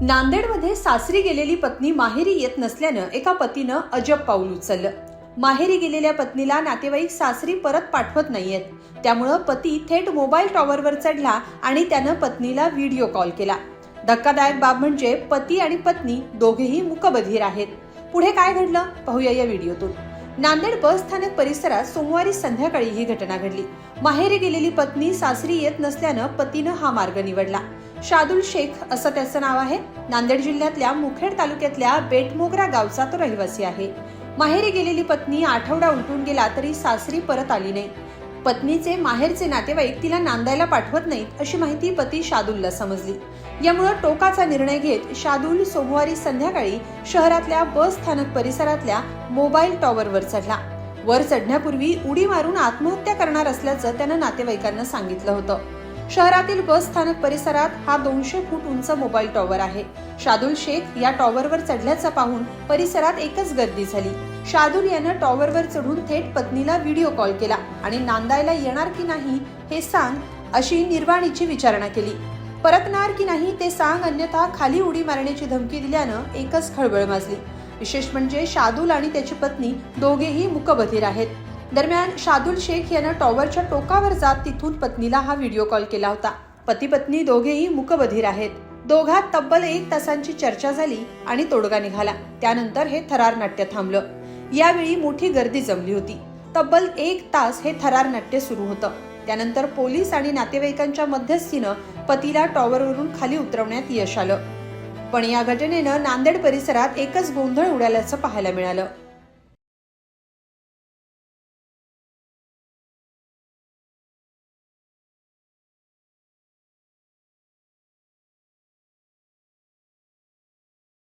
नांदेडमध्ये सासरी गेलेली पत्नी माहेरी येत नसल्यानं एका पतीनं अजब पाऊल उचललं. माहेरी गेलेल्या पत्नीला नातेवाईक सासरी परत पाठवत नाहीयेत. त्यामुळं पती थेट मोबाईल टॉवरवर चढला आणि त्यानं पत्नीला व्हिडिओ कॉल केला. धक्कादायक बाब म्हणजे पती आणि पत्नी दोघेही मुकबधीर आहेत. पुढे काय घडलं? पाहूया या व्हिडिओतून. नांदेड बस स्थानक परिसरात सोमवारी संध्याकाळी ही घटना घडली. माहेरी गेलेली पत्नी सासरी येत नसल्यानं पतीनं हा मार्ग निवडला. शादुल शेख असं त्याचं नाव आहे. नांदेड जिल्ह्यातल्या मुखेड तालुक्यातल्या बेटमोगरा गावचा तो रहिवासी आहे. माहेरी गेलेली पत्नी आठवडा उलटून गेला तरी सासरी परत आली नाही. पत्नीचे माहेरचे नातेवाईक तिला नांदायला पाठवत नाहीत अशी माहिती पती शादुलला समजली. यामुळे टोकाचा निर्णय घेत शादुल सोमवारी संध्याकाळी शहरातल्या बस स्थानक परिसरातल्या मोबाईल टॉवरवर चढला. वर चढण्यापूर्वी उडी मारून आत्महत्या करणार असल्याचं त्यानं नातेवाईकांना सांगितलं होतं. शहरातील बस स्थानक परिसरात हा दोनशे फूट उंच मोबाईल टॉवर आहे. शादुल शेख या टॉवरवर चढल्याचं पाहून परिसरात एकच गर्दी झाली. शादुल यानं टॉवरवर चढून थेट पत्नीला व्हिडिओ कॉल केला आणि नांदायला येणार की नाही हे सांग अशी निर्वाणीची विचारणा केली. परतणार की नाही ते सांग अन्यथा खाली उडी मारण्याची धमकी दिल्यानं एकच खळबळ माजली. विशेष म्हणजे शादुल आणि त्याची पत्नी दोघेही मुकबधीर आहेत. दरम्यान शादुल शेख यानं टॉवरच्या टोकावर जात तिथून पत्नीला हा व्हिडिओ कॉल केला होता. पती पत्नी दोघेही मुकबधीर आहेत. दोघात तब्बल एक तासांची चर्चा झाली आणि तोडगा निघाला. त्यानंतर हे थरार नाट्य थांबलं. यावेळी मोठी गर्दी जमली होती. तब्बल एक तास हे थरार नाट्य सुरू होतं. त्यानंतर पोलीस आणि नातेवाईकांच्या मध्यस्थीनं पतीला टॉवरवरून खाली उतरवण्यात यश आलं. पण या घटनेनं नांदेड परिसरात एकच गोंधळ उडाल्याचं पाहायला मिळालं.